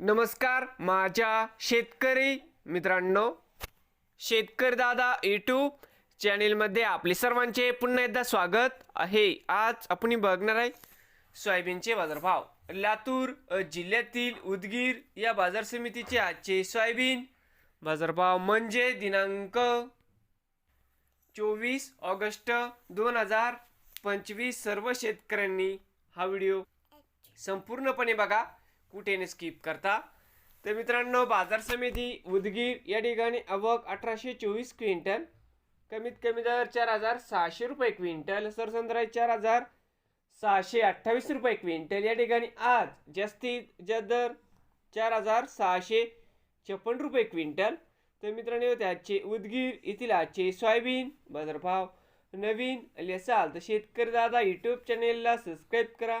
नमस्कार माझ्या शेतकरी मित्रांनो शेतकरी दादा यूट्यूब चॅनेलमध्ये आपले सर्वांचे पुन्हा एकदा स्वागत आहे. आज आपण बघणार आहे सोयाबीनचे बाजारभाव. लातूर जिल्ह्यातील उदगीर या बाजार समितीचे आजचे सोयाबीन बाजारभाव म्हणजे दिनांक चोवीस ऑगस्ट दोन हजार पंचवीस. सर्व शेतकऱ्यांनी हा व्हिडिओ संपूर्णपणे बघा. कुठे स्किप करता? तर मित्रांनो बाजार समिती उदगीर या ठिकाणी अवक अठराशे चोवीस क्विंटल कमीत कमी दर चार हजार सहाशे रुपये क्विंटल सरसंद्राई चार हजार सहाशे अठ्ठावीस रुपये क्विंटल. या ठिकाणी आज जास्तीत ज्या दर चार हजार सहाशे छप्पन रुपये क्विंटल. तर मित्रांनो त्याचे उदगीर येथील आजचे सोयाबीन बाजारभाव नवीन असाल तर शेतकरी दादा यूट्यूब चॅनेलला सबस्क्राईब करा.